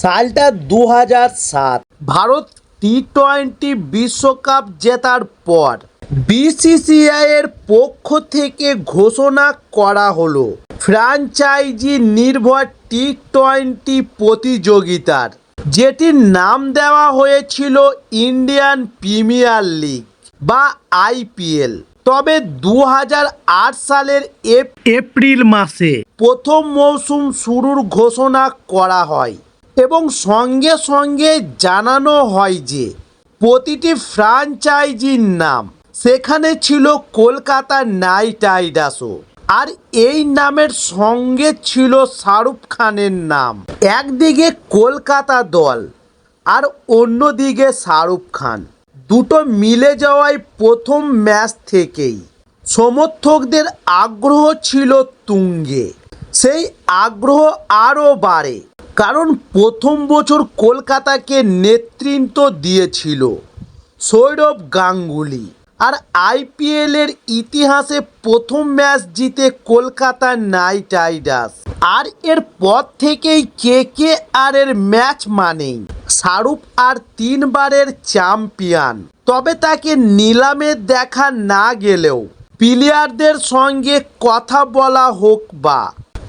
সালটা দু সাত। ভারত টি টোয়েন্টি বিশ্বকাপ জেতার পর বিসিসিআই এর পক্ষ থেকে ঘোষণা করা হলো ফ্র্যাঞ্চাইজি নির্ভর টি টোয়েন্টি প্রতিযোগিতার, যেটির নাম দেওয়া হয়েছিল ইন্ডিয়ান প্রিমিয়ার লিগ বা আইপিএল তবে দু হাজার আট সালের এপ- এপ্রিল মাসে প্রথম মৌসুম শুরুর ঘোষণা করা হয়। এবং সঙ্গে সঙ্গে জানানো হয় যে, প্রতিটি ফ্র্যাঞ্চাইজির নাম সেখানে ছিল কলকাতা নাইট রাইডার্সও। আর এই নামের সঙ্গে ছিল শাহরুখ খানের নাম। একদিকে কলকাতা দল আর অন্যদিকে শাহরুখ খান। দুটো মিলে যাওয়ায় প্রথম ম্যাচ থেকেই। সমর্থকদের আগ্রহ ছিল তুঙ্গে। সেই আগ্রহ আরও বাড়ে। কারণ প্রথম বছর কলকাতাকে নেতৃত্ব দিয়েছিল সৌরভ গাঙ্গুলি। আর আইপিএলের ইতিহাসে প্রথম ম্যাচ জিতে কলকাতা নাইট রাইডার্স। আর এর পর থেকেই কে কে আর এর ম্যাচ মানেই শাহরুখ আর তিনবারের চ্যাম্পিয়ন। তবে তাকে নিলামে দেখা না গেলেও প্লেয়ারদের সঙ্গে কথা বলা হোক বা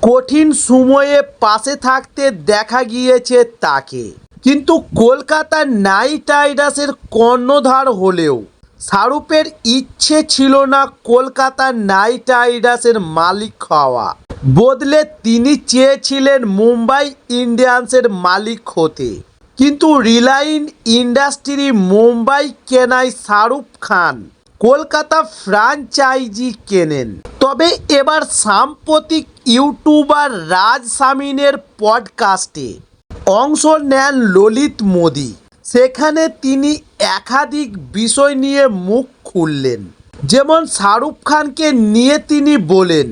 কঠিন সময়ে পাশে থাকতে দেখা গিয়েছে তাকে। কিন্তু কলকাতা নাইট রাইডার্সের কর্ণধার হলেও শাহরুখের ইচ্ছে ছিল না কলকাতা নাইট রাইডার্সের মালিক হওয়া। বদলে তিনি চেয়েছিলেন মুম্বাই ইন্ডিয়ান্সের মালিক হতে। কিন্তু রিলায়েন্স ইন্ডাস্ট্রি মুম্বাই কেনায় শাহরুখ খান। কলকাতা ফ্র্যাঞ্চাইজি কেনেন। তবে এবার সাম্প্রতিক ইউটিউবার রাজ সামিনের পডকাস্টে অংশ নেন ললিত মোদি। সেখানে তিনি একাধিক বিষয় নিয়ে মুখ খুললেন। যেমন শাহরুখ খানকে নিয়ে তিনি বলেন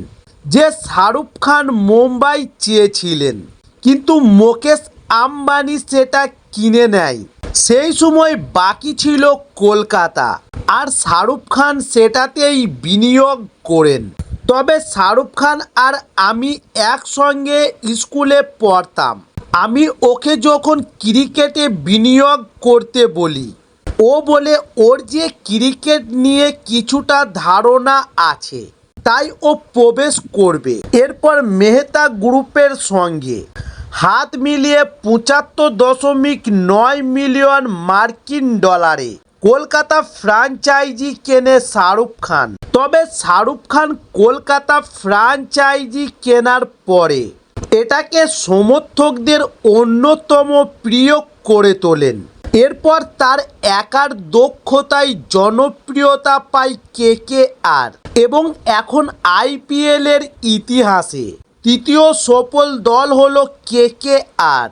যে শাহরুখ খান মুম্বাই চেয়েছিলেন, কিন্তু মুকেশ আম্বানি সেটা কিনে নেয়। সেই সময় বাকি ছিল কলকাতা। আর শাহরুখ খান সেটাতেই বিনিয়োগ করেন। তবে শাহরুখ খান আর আমি একসঙ্গে স্কুলে পড়তাম। আমি ওকে যখন ক্রিকেটে বিনিয়োগ করতে বলি, ও বলে, ওর যে ক্রিকেট নিয়ে কিছুটা ধারণা আছে, তাই ও প্রবেশ করবে। এরপর মেহতা গ্রুপের সঙ্গে হাত মিলিয়ে পঁচাত্তর দশমিক নয় মিলিয়ন মার্কিন ডলারে। কলকাতা ফ্র্যাঞ্চাইজি কেনে শাহরুখ খান। তবে শাহরুখ খান কলকাতা ফ্র্যাঞ্চাইজি কেনার পরে এটাকে সমর্থকদের অন্যতম প্রিয় করে তোলেন। এরপর তার একার দক্ষতায় জনপ্রিয়তা পায় কে কে আর এবং এখন আইপিএলের ইতিহাসে। তৃতীয় সফল দল হলো কে কে আর।